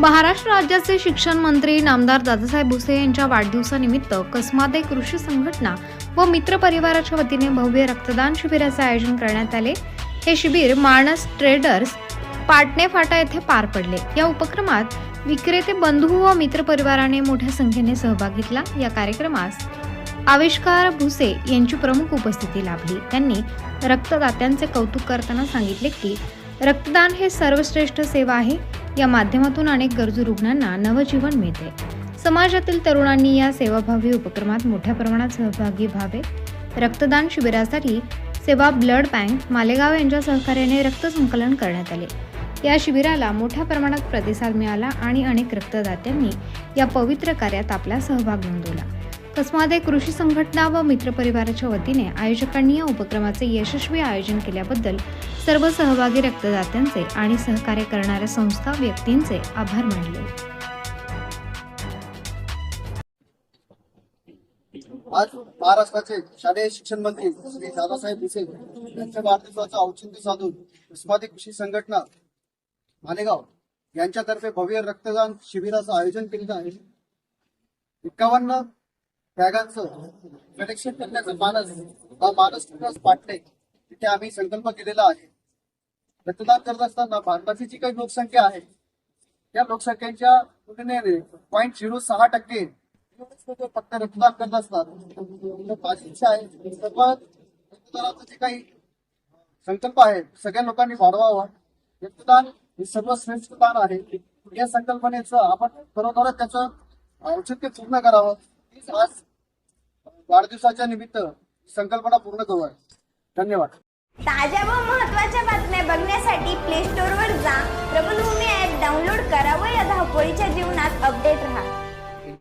महाराष्ट्र राज्याचे शिक्षण मंत्री नामदार दादासाहेब भुसे यांच्या वाढदिवसानिमित्त कसमादे कृषी संघटना व मित्र परिवाराच्या वतीने भव्य रक्तदान शिबिराचे आयोजन करण्यात आले. हे शिबिर माणस ट्रेडर्स पाटणे फाटा येथे पार पडले. या उपक्रमात विक्रेते बंधू व मित्र परिवाराने मोठ्या संख्येने सहभाग घेतला. या कार्यक्रमास आविष्कार भुसे यांची प्रमुख उपस्थिती लाभली. त्यांनी रक्तदात्यांचे कौतुक करताना सांगितले की रक्तदान हे सर्वश्रेष्ठ सेवा आहे. या माध्यमातून अनेक गरजू रुग्णांना नवजीवन मिळते. समाजातील तरुणांनी या सेवाभावी उपक्रमात मोठ्या प्रमाणात सहभागी व्हावे. रक्तदान शिबिरासाठी सेवा ब्लड बँक मालेगाव यांच्या सहकार्याने रक्त संकलन करण्यात आले. या शिबिराला मोठ्या प्रमाणात प्रतिसाद मिळाला आणि अनेक रक्तदात्यांनी या पवित्र कार्यात आपला सहभाग नोंदवला. कसमादे कृषी संघटना व मित्रपरिवाराच्या वतीने आयोजकांनी या उपक्रमाचे यशस्वी आयोजन केल्याबद्दल सर्व सहभागी रक्तदात्यांचे आणि सहकार्य करणाऱ्या संस्था व्यक्तींचे आभार मानले. आज महाराष्ट्राचे शालेय शिक्षण मंत्री श्री दादासाहेब भुसे यांच्या वाढदिवसाचं औचित्य साधून उस्मादी कृषी संघटना मालेगाव यांच्यातर्फे भव्य रक्तदान शिबिराचं आयोजन केलेलं आहे. एकावन्न बॅगांचं प्रदक्षिण करण्याचा मानस हा मानस विकास तिथे आम्ही संकल्प केलेला आहे. रक्तदान करत असताना भारताची जी काही लोकसंख्या आहे त्या लोकसंख्येच्या तुलनेने पॉईंट झिरो सहा टक्के फक्त रक्तदान करत असतात. माझी इच्छा आहे. सर्व रक्तदानाचं जे काही संकल्प आहे सगळ्या लोकांनी वाढवावा. रक्तदान हे सर्वश्रेष्ठ दान आहे. या संकल्पनेचं आपण खरोखरच त्याचं औचित्य पूर्ण करावं. आज वाढदिवसाच्या निमित्त संकल्पना पूर्ण करू आहे धन्यवाद. ताज्या व महत्त्वाच्या बातम्या बघण्यासाठी प्ले स्टोअरवर जा. प्रबलभूमी ऍप डाउनलोड करा व या धावपळीच्या जीवनात अपडेट राहा.